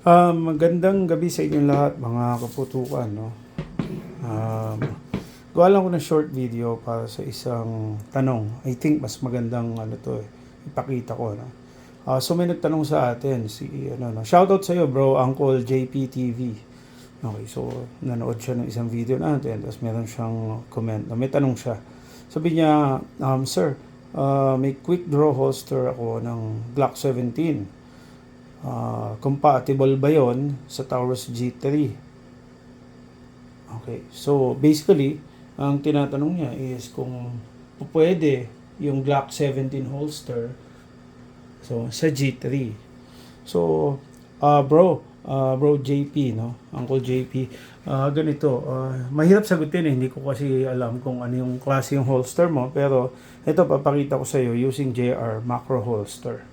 Um, magandang gabi sa inyong lahat mga kaputukan. No? Um, gawa lang ko ng short video para sa isang tanong. I think mas magandang ano to eh, ipakita ko. No? Ah, so may nagtanong sa atin, si ano, no? shoutout sa iyo bro, Uncle JPTV. Okay, so nanood siya ng isang video natin, tapos meron siyang comment, may tanong siya. Sabi niya, um, Sir, ah, may quick draw holster ako ng Glock 17. Ah, compatible ba yon sa Taurus G3? Okay, so basically, ang tinatanong niya is kung pwede yung Glock 17 holster so sa G3. So, ah bro, ah bro JP, no? Uncle JP, ah ganito, ah, mahirap sagutin eh, hindi ko kasi alam kung ano yung klase yung holster mo, pero ito papakita ko sa iyo using JR macro holster.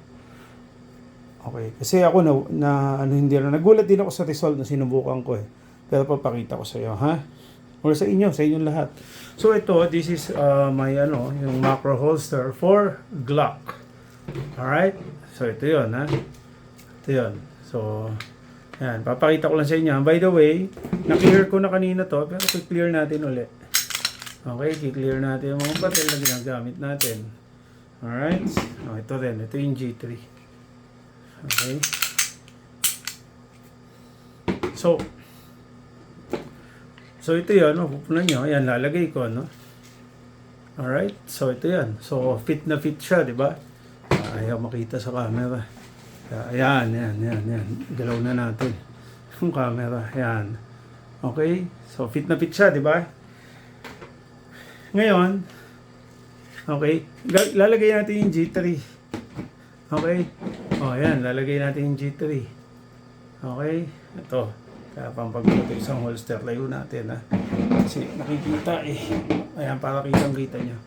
Okay. Kasi ako na, na ano hindi na nagulat din ako sa result na sinubukan ko eh. Pero papakita ko sa iyo, ha? Or sa inyo, sa inyong lahat. So ito, this is uh, my ano, yung macro holster for Glock. Alright? So ito 'yon, ha? Ito 'yon. So yan, papakita ko lang sa inyo. By the way, na-clear ko na kanina to, pero i-clear natin ulit. Okay, i-clear natin yung mga batel na ginagamit natin. Alright? Oh, ito rin. Ito yung G3. Okay. So, so ito yun, no? pupunan nyo, ayan, lalagay ko, no? Alright, so ito yan. So, fit na fit siya, di ba? Ah, Ayaw makita sa camera. Ah, Ayan, ayan, ayan, ayan. Galaw na natin yung camera. Ayan. Okay, so fit na fit siya, di ba? Ngayon, okay, ga- lalagay natin yung G3. Okay? O, oh, ayan, lalagay natin yung G3. Okay? Ito. Kaya pang pagluto isang holster, layo natin, ha? Kasi nakikita eh. Ayan, para kitang kita nyo.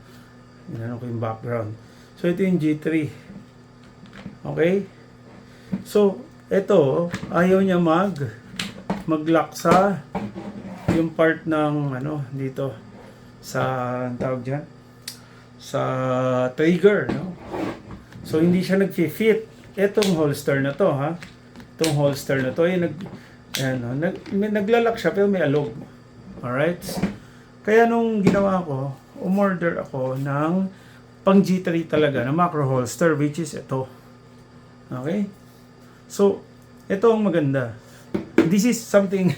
Yan ko yung background. So, ito yung G3. Okay? So, ito, ayaw niya mag mag-lock sa yung part ng ano dito sa ang tawag dyan sa trigger no So hindi siya nag-fit. Etong holster na to ha. Itong holster na to ay nag ayan, no, nag may, naglalak siya pero may alog. Alright? Kaya nung ginawa ko, umorder ako ng pang G3 talaga na macro holster which is ito. Okay? So, ito ang maganda. This is something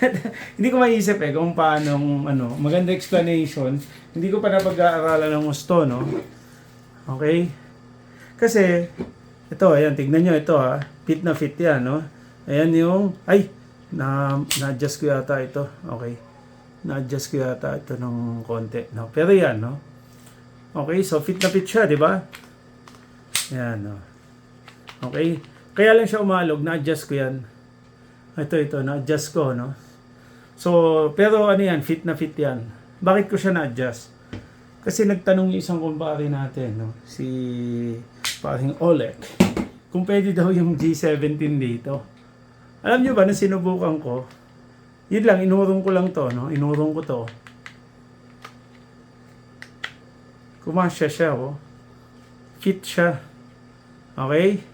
hindi ko maiisip eh kung paano ano, maganda explanation. Hindi ko pa napag-aaralan ng gusto, no? Okay? Kasi, ito, ayan, tignan nyo, ito ha. Fit na fit yan, no? Ayan yung, ay, na, na-adjust ko yata ito. Okay. Na-adjust ko yata ito ng konti, no? Pero yan, no? Okay, so fit na fit siya, di ba? Yan, no? Okay. Kaya lang siya umalog, na-adjust ko yan. Ito, ito, na-adjust ko, no? So, pero ano yan, fit na fit yan. Bakit ko siya na-adjust? Kasi nagtanong yung isang kumpare natin, no? Si paring Oleg, kung pwede daw yung G17 dito. Alam nyo ba, nung sinubukan ko, yun lang, inurong ko lang to, no? Inurong ko to. Kumasya siya, oh. Fit siya. Okay?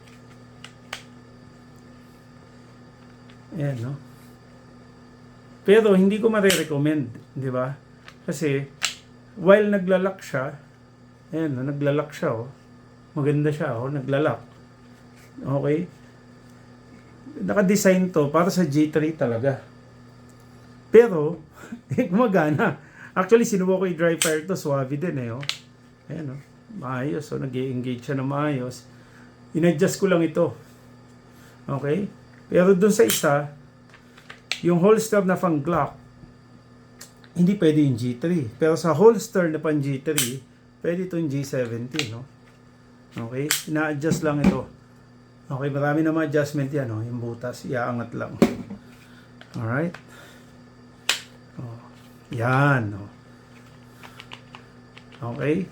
Ayan, no? Pero hindi ko mare-recommend, di ba? Kasi, while naglalak siya, ayan, no, naglalak siya, oh. Maganda siya, oh, naglalak. Okay? Naka-design to para sa G3 talaga. Pero, gumagana. Actually, sinubukan ko yung dry fire to, suave din eh, oh. Ayan, oh. Maayos, oh, nag engage siya na maayos. In-adjust ko lang ito. Okay? Pero dun sa isa, yung holster na pang Glock, hindi pwede yung G3. Pero sa holster na pang G3, pwede itong G17, no? Okay? Ina-adjust lang ito. Okay, marami na mga adjustment yan, no? Yung butas, iaangat lang. Alright? Oh, yan, no? Okay?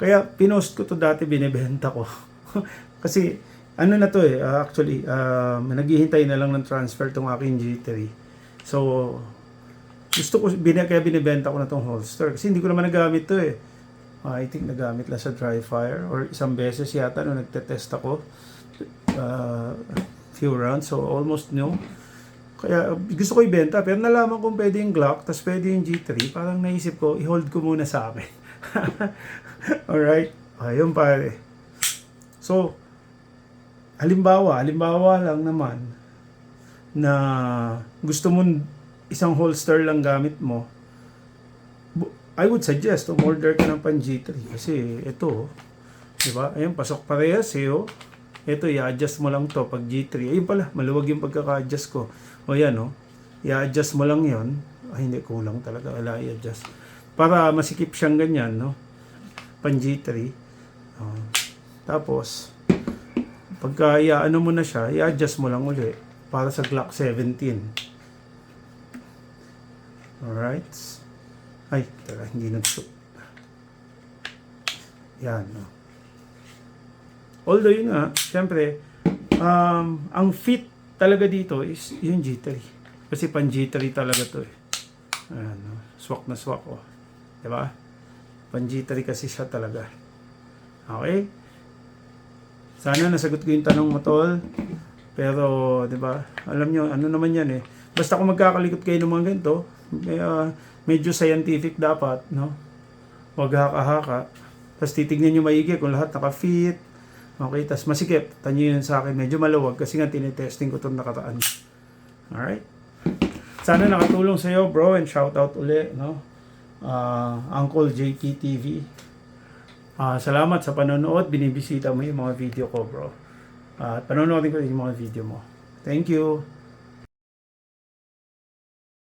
Kaya pinost ko to dati, binibenta ko. Kasi, ano na to eh, uh, actually, uh, naghihintay na lang ng transfer tong aking G3. So, gusto ko, bin, kaya binibenta ko na tong holster. Kasi hindi ko naman nagamit to eh. Uh, I think nagamit lang sa dry fire or isang beses yata nung nagte-test ako. Uh, few rounds, so almost new. Kaya gusto ko ibenta, pero nalaman kong pwede yung Glock, tapos pwede yung G3. Parang naisip ko, i-hold ko muna sa akin. Alright? Ayun pare. So, halimbawa, halimbawa lang naman, na gusto mo isang holster lang gamit mo, I would suggest umorder ka ng pan G3 kasi ito, di ba? Ayun, pasok parehas eh, oh. Ito, i-adjust mo lang to pag G3. Ayun pala, maluwag yung pagkaka-adjust ko. O yan, oh. I-adjust mo lang yon Ay, hindi, kulang talaga. Wala i-adjust. Para masikip siyang ganyan, no? Pan G3. Oh. Tapos, pagka i-ano mo na siya, i-adjust mo lang uli para sa Glock 17. Alright. Ay, tara, hindi nag-shoot. Yan, no. Although yun nga, syempre, um, ang fit talaga dito is yung G3. Kasi pan G3 talaga to eh. Ayan, no. swak na swak oh. Diba? Pan G3 kasi siya talaga. Okay? Sana nasagot ko yung tanong mo, tol. Pero, di ba, alam nyo, ano naman yan eh. Basta kung magkakalikot kayo ng mga ganito, ah, medyo scientific dapat, no? Huwag haka-haka. Tapos titignan nyo maigi kung lahat naka-fit. Okay, tapos masikip. Tanyo yun sa akin, medyo maluwag kasi nga tinetesting ko itong nakataan. Alright? Sana nakatulong sa'yo, bro, and shout out uli, no? Ah, Uncle JP TV. Ah, salamat sa panonood. Binibisita mo yung mga video ko, bro. At panonoodin ko yung mga video mo. Thank you.